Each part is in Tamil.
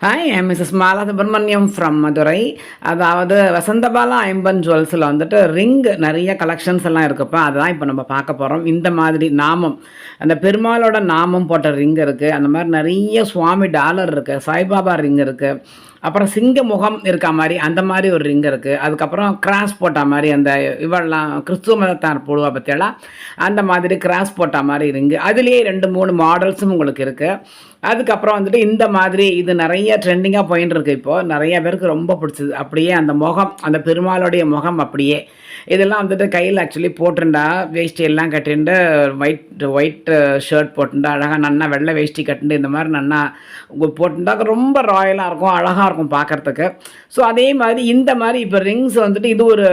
Hi I Mrs Mala Subramaniam from Madurai அதாவது வசந்தபாலா ஐம்பன் ஜுவல்ஸில் வந்துட்டு ரிங் நிறைய கலெக்ஷன்ஸ் எல்லாம் இருக்குப்பா. அதுதான் இப்போ நம்ம பார்க்க போகிறோம் இந்த மாதிரி நாமம் அந்த பெருமாளோட நாமம் போட்ட ரிங் இருக்குது அந்த மாதிரி நிறைய சுவாமி டாலர் இருக்குது சாய்பாபா ரிங் இருக்குது அப்புறம் சிங்க முகம் இருக்க மாதிரி அந்த மாதிரி ஒரு ரிங் இருக்குது அதுக்கப்புறம் கிராஸ் போட்ட மாதிரி அந்த இவெல்லாம் கிறிஸ்துவ மதத்தார் போடுவா பற்றியெல்லாம் அந்த மாதிரி கிராஸ் போட்ட மாதிரி ரிங்கு அதுலேயே ரெண்டு மூணு மாடல்ஸும் உங்களுக்கு இருக்குது அதுக்கப்புறம் வந்துட்டு இந்த மாதிரி இது நிறைய ட்ரெண்டிங்காக போயின்னு இருக்கு இப்போது நிறைய பேருக்கு ரொம்ப பிடிச்சது. அப்படியே அந்த முகம் அந்த பெருமாளுடைய முகம் அப்படியே. இதெல்லாம் வந்துட்டு கையில் ஆக்சுவலி போட்டுண்டா வேஷ்டி எல்லாம் கட்டிண்டு ஒயிட் ஒயிட் ஷர்ட் போட்டுண்டா அழகாக நன்னா வெள்ளை வேஷ்டி கட்டுண்டு இந்த மாதிரி நன்னா போட்டுண்டா. ரொம்ப ராயலாக இருக்கும் அழகாக இருக்கும் பார்க்குறதுக்கு. ஸோ அதே மாதிரி இந்த மாதிரி இப்போ ரிங்ஸ் வந்துட்டு இது ஒரு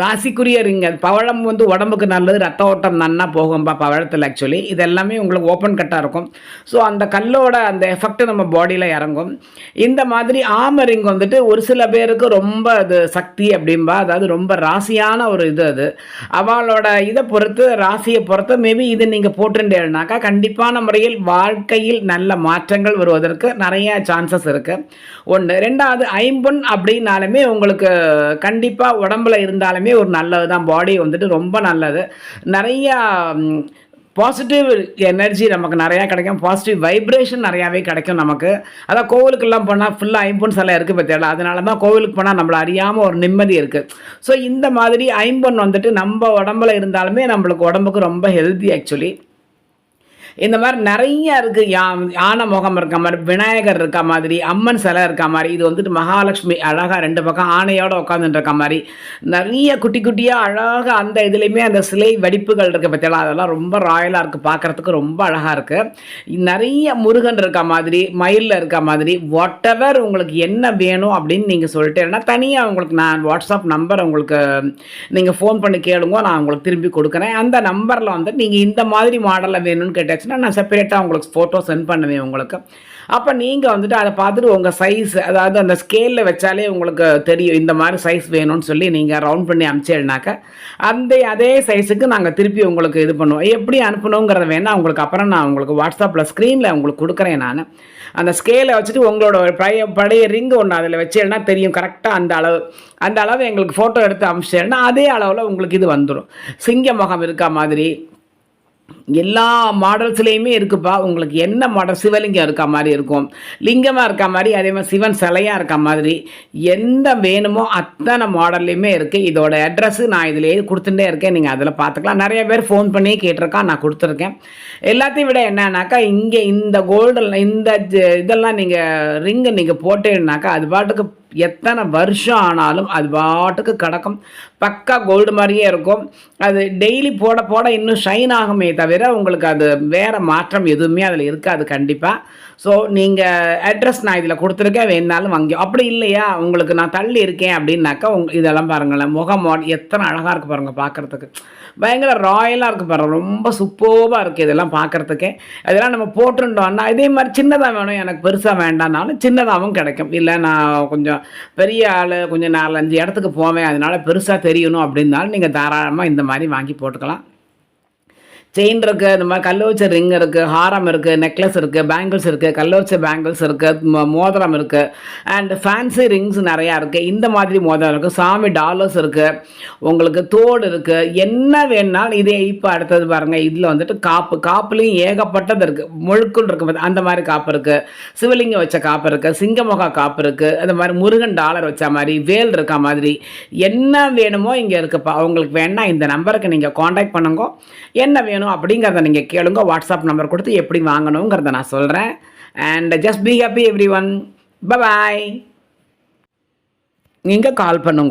ராசிக்குரிய ரிங் அது பவழம் வந்து உடம்புக்கு நல்லது ரத்த ஓட்டம் நன்னா போகும்பா பவழத்தில் ஆக்சுவலி இது எல்லாமே உங்களுக்கு ஓப்பன் கட்டாக இருக்கும். ஸோ அந்த கல்லோட அந்த எஃபெக்ட்டு நம்ம பாடியில் இறங்கும். இந்த மாதிரி ஆமரிங் வந்துட்டு ஒரு சில பேருக்கு ரொம்ப அது சக்தி அப்படிம்பா அதாவது ரொம்ப ராசியான ஒரு இது அது. அவளோட இதை பொறுத்து ராசியை பொறுத்து மேபி இது நீங்கள் போட்டுட்டேன்னாக்கா கண்டிப்பான முறையில் வாழ்க்கையில் நல்ல மாற்றங்கள் வருவதற்கு நிறைய சான்சஸ் இருக்குது ஒன்று ரெண்டாவது ஐம்பொன் அப்படின்னாலுமே உங்களுக்கு கண்டிப்பாக உடம்புல இருந்தாலுமே ஒரு நல்லது தான் பாடி வந்துட்டு ரொம்ப நல்லது. நிறையா பாசிட்டிவ் எனர்ஜி நமக்கு நிறையா கிடைக்கும். பாசிட்டிவ் வைப்ரேஷன் நிறையாவே கிடைக்கும் நமக்கு. அதான் கோவிலுக்கெல்லாம் போனால் ஃபுல்லாக ஐம்பொன் சிலை இருக்குது பற்றியால அதனால தான் கோவிலுக்கு போனால் நம்மளை அறியாமல் ஒரு நிம்மதி இருக்குது ஸோ இந்த மாதிரி ஐம்பொன் வந்துட்டு நம்ம உடம்புல இருந்தாலுமே நம்மளுக்கு உடம்புக்கு ரொம்ப ஹெல்த்தி ஆக்சுவலி இந்த மாதிரி நிறைய இருக்குது யா யானை முகம் இருக்க மாதிரி விநாயகர் இருக்க மாதிரி அம்மன் சிலை இருக்க மாதிரி இது வந்துட்டு மகாலட்சுமி அழகாக ரெண்டு பக்கம் ஆணையோட உட்காந்துட்டு இருக்க மாதிரி நிறைய குட்டி குட்டியாக அழகாக அந்த இதுலேயுமே அந்த சிலை வடிப்புகள் இருக்குது பற்றியெல்லாம் அதெல்லாம் ரொம்ப ராயலாக இருக்குது பார்க்குறதுக்கு ரொம்ப அழகாக இருக்குது நிறைய முருகன் இருக்க மாதிரி மயிலில் இருக்க மாதிரி வாட் எவர் உங்களுக்கு என்ன வேணும் அப்படின்னு நீங்கள் சொல்லிட்டேன்னா தனியாக உங்களுக்கு நான் வாட்ஸ்அப் நம்பர் உங்களுக்கு நீங்கள் ஃபோன் பண்ணி கேளுங்க. நான் உங்களுக்கு திரும்பி கொடுக்குறேன். அந்த நம்பரில் வந்து நீங்கள் இந்த மாதிரி மாடலில் வேணும்னு கேட்டாச்சுன்னா நான் செப்பரேட்டாக உங்களுக்கு ஃபோட்டோ சென்ட் பண்ணுவேன் உங்களுக்கு. அப்போ நீங்கள் வந்துட்டு அதை பார்த்துட்டு உங்கள் சைஸ் அதாவது அந்த ஸ்கேலில் வச்சாலே உங்களுக்கு தெரியும். இந்த மாதிரி சைஸ் வேணும்னு சொல்லி நீங்கள் ரவுண்ட் பண்ணி அனுப்பிச்சேன்னாக்க அந்த அதே சைஸுக்கு நாங்கள் திருப்பி உங்களுக்கு இது பண்ணுவோம். எப்படி அனுப்பணுங்கிறத வேணால் உங்களுக்கு அப்புறம் நான் உங்களுக்கு வாட்ஸ்அப்பில் ஸ்க்ரீனில் உங்களுக்கு கொடுக்குறேன் நான். அந்த ஸ்கேலை வச்சுட்டு உங்களோட பழைய பழைய ரிங் ஒன்று அதில் வச்சேன்னா தெரியும். கரெக்டாக அந்த அளவு அந்த அளவு எங்களுக்கு ஃபோட்டோ எடுத்து அனுப்பிச்சேன்னா அதே அளவில் உங்களுக்கு இது வந்துடும் சிங்க முகம் இருக்கா மாதிரி எல்லா மாடல்ஸ்லேயுமே இருக்குப்பா. உங்களுக்கு என்ன மாடல்? சிவலிங்கம் இருக்க மாதிரி இருக்கும். லிங்கமாக இருக்க மாதிரி அதே மாதிரி சிவன் சிலையாக இருக்க மாதிரி. எந்த வேணுமோ அத்தனை மாடல்லையுமே இருக்குது இதோட அட்ரஸ்ஸு நான் இதிலேயே கொடுத்துட்டே இருக்கேன். நீங்கள் அதில் பார்த்துக்கலாம். நிறைய பேர் ஃபோன் பண்ணி கேட்டிருக்கான் நான் கொடுத்துருக்கேன். எல்லாத்தையும் விட என்னன்னாக்கா இங்கே இந்த கோல்டில் இந்த இதெல்லாம் நீங்கள் ரிங்கு நீங்கள் போட்டேன்னாக்கா அது பாட்டுக்கு எத்தனை வருஷம் ஆனாலும் அது பாட்டுக்கு கிடக்கும். பக்கா கோல்டு மாதிரியே இருக்கும். அது டெய்லி போட போட இன்னும் ஷைன் ஆகுமே தவிர உங்களுக்கு அது வேறு மாற்றம் எதுவுமே அதில் இருக்காது கண்டிப்பாக ஸோ நீங்கள் அட்ரஸ் நான் இதில் கொடுத்துருக்கேன் வேணாலும் வாங்கி அப்படி இல்லையா? உங்களுக்கு நான் தள்ளி இருக்கேன் அப்படின்னாக்கா உங் இதெல்லாம் பாருங்களேன் முகம் எத்தனை அழகாக இருக்குது பாருங்கள் பார்க்குறதுக்கு பயங்கர ராயலாக இருக்குது பாருங்கள் ரொம்ப சூப்பர்வாக இருக்குது இதெல்லாம் பார்க்குறதுக்கே அதெல்லாம் நம்ம போட்டுட்டோம்னா இதே மாதிரி சின்னதாக வேணும் எனக்கு பெருசாக வேண்டாம்னாலும் சின்னதாகவும் கிடைக்கும். இல்லை நான் கொஞ்சம் பெரிய ஆள் கொஞ்சம் நாலஞ்சு இடத்துக்கு போவேன் அதனால் பெருசாக தெரியணும் அப்படின்னாலும் நீங்கள் தாராளமாக இந்த மாதிரி வாங்கி போட்டுக்கலாம். செயின் இருக்குது இந்த மாதிரி கல் வச்ச ரிங் இருக்குது ஹாரம் இருக்குது நெக்லஸ் இருக்குது பேங்கிள்ஸ் இருக்குது கல் வச்ச பேங்கிள்ஸ் இருக்குது மோதிரம் இருக்குது அண்ட் ஃபேன்சி ரிங்ஸ் நிறையா இருக்குது இந்த மாதிரி மோதிரம் இருக்குது சாமி டாலர்ஸ் இருக்குது உங்களுக்கு தோடு இருக்குது என்ன வேணாலும் இதே இப்போ அடுத்தது பாருங்கள் இதில் வந்துட்டு காப்பு. காப்புலேயும் ஏகப்பட்டது இருக்குது முழுக்குள் இருக்குது அந்த மாதிரி காப்பு இருக்குது சிவலிங்கம் வச்ச காப்பு இருக்குது சிங்கமுகா காப்பு இருக்குது அந்த மாதிரி முருகன் டாலர் வச்ச மாதிரி வேல் இருக்க மாதிரி. என்ன வேணுமோ இங்கே இருக்குப்பா உங்களுக்கு வேணால் இந்த நம்பருக்கு நீங்கள் காண்டாக்ட் பண்ணுங்க. என்ன வேணும் வேணும் அப்படிங்கிறத நீங்கள் கேளுங்க. வாட்ஸ்அப் நம்பர் கொடுத்து எப்படி வாங்கணுங்கிறத நான் சொல்கிறேன் and just be happy everyone bye bye நீங்கள் கால் பண்ணுங்க.